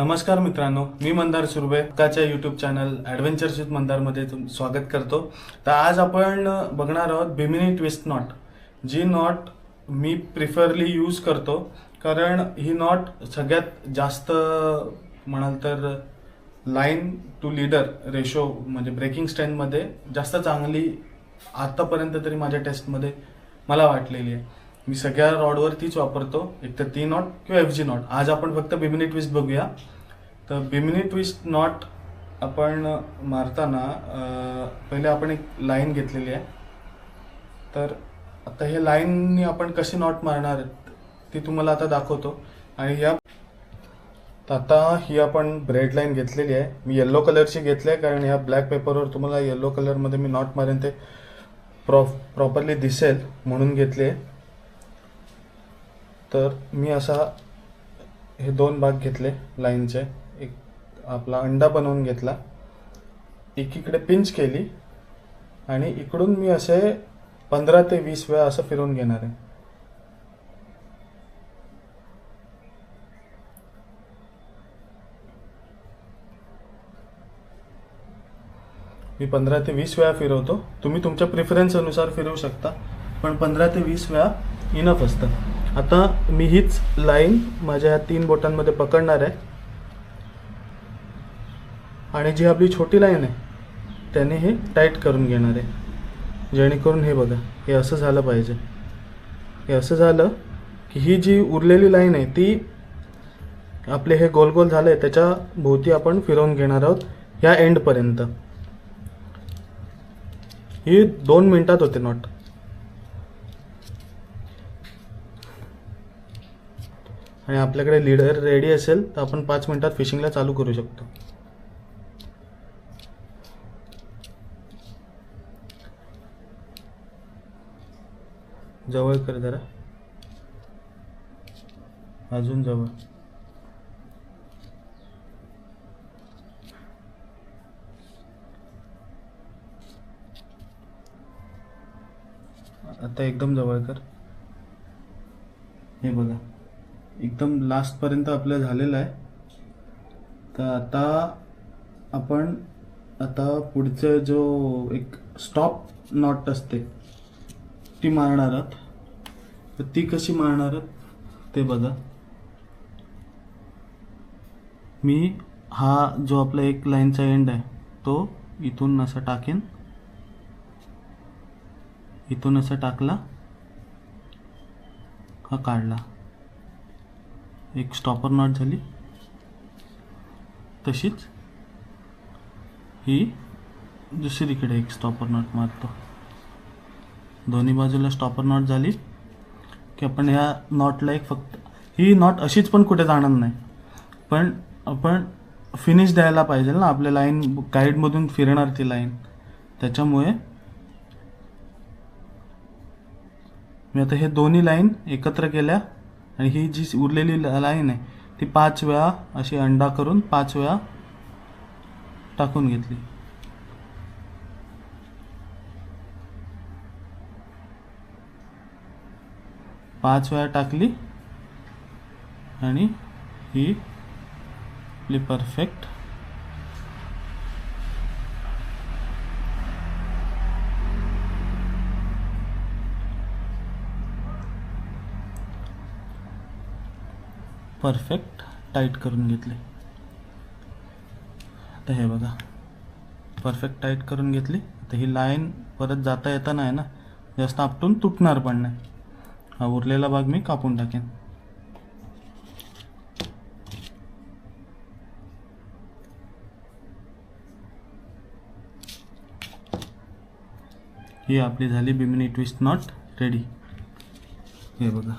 नमस्कार मित्रांनो मी मंदार सुर्वे काच्या युट्यूब चॅनल ॲडव्हेंचर्स विथ मंदारमध्ये तुम स्वागत करतो. तर आज आपण बघणार आहोत बिमिनी ट्विस्ट नॉट जी नॉट मी प्रिफरली यूज करतो कारण ही नॉट सगळ्यात जास्त म्हणाल तर लाईन टू लीडर रेशो म्हणजे ब्रेकिंग स्टँडमध्ये जास्त चांगली आत्तापर्यंत तरी माझ्या टेस्टमध्ये मला वाटलेली आहे. मी सगळ्या रॉडवर तीच वापरतो. एक तर ती नॉट किंवा एफ जी नॉट. आज आपण फक्त बिमिनी ट्विस्ट बघूया. तर बिमिनी ट्विस्ट नॉट आपण मारताना पहिले आपण एक लाईन घेतलेली आहे. तर आता हे लाईननी आपण कशी नॉट मारणार ती तुम्हाला आता दाखवतो. आणि या आता ही आपण ब्रेड लाईन घेतलेली आहे. मी येल्लो कलरची घेतली आहे कारण ह्या ब्लॅक पेपरवर तुम्हाला येल्लो कलरमध्ये मी नॉट मारेन ते प्रॉ प्रॉपरली दिसेल म्हणून घेतले आहे. तर मी असा हे दोन भाग घेतले लाईनचे. एक आपला अंडा बनवून घेतला. एकीकडे पिंच केली आणि इकडून मी असे पंधरा ते वीस वेळा असं फिरून घेणार आहे. मी पंधरा ते वीस वेळा फिरवतो. तुम्ही तुमच्या प्रिफरन्सनुसार फिरवू शकता पण पंधरा ते वीस वेळा इनफ असतं. आता मी हीच लाईन माझ्या ह्या तीन बोटांमध्ये पकडणार आहे. आणि जी आपली छोटी लाईन आहे त्याने हे टाईट करून घेणार आहे. जेणेकरून हे बघा हे असं झालं पाहिजे. हे असं झालं की ही जी उरलेली लाईन आहे ती आपले हे गोल गोल झालं आहे त्याच्या भोवती आपण फिरवून घेणार आहोत ह्या एंडपर्यंत ही दोन मिनिटात होते नॉट. आणि आपल्याकडे लीडर रेडी असेल तर आपण पाच मिनिटात फिशिंगला चालू करू शकतो. जवळ कर जरा. अजून जवळ. आता एकदम जवळ कर. हे बघा. एकदम लास्टपर्यंत आपलं झालेलं आहे. तर आता आपण आता पुढचं जो एक स्टॉप नॉट असते ती मारणार आहात. तर ती कशी मारणार आहात ते बघा. मी हा जो आपला एक लाईनचा एंड आहे तो इथून असा टाकेन. इथून असं टाकला. हा काढला. एक स्टॉपर नॉट झाली. तशीच ही दुसरीकडे एक स्टॉपर नॉट मारतो. दोन्ही बाजूला स्टॉपर नॉट झाली की आपण ह्या नॉटला एक फक्त ही नॉट अशीच पण कुठे जाणार नाही. पण आपण फिनिश द्यायला पाहिजे ना आपल्या लाईन गाईडमधून फिरणार ती लाईन त्याच्यामुळे मी आता हे दोन्ही लाईन एकत्र केल्या. आणि ही जी उरलेली लाईन आहे ती पाच वेळा अशी अंडा करून पाच वेळा टाकून घेतली. पाच वेळा टाकली आणि ही आपली परफेक्ट परफेक्ट टाईट करून घेतले. आता हे बघा. परफेक्ट टाईट करून घेतली. आता ही लाईन परत जाता येताना आहे ना. जास्त आपटून तुटणार पण नाही. हा उरलेला भाग मी कापून टाकेन. ही आपली झाली बिमिनी ट्विस्ट नॉट रेडी हे बघा.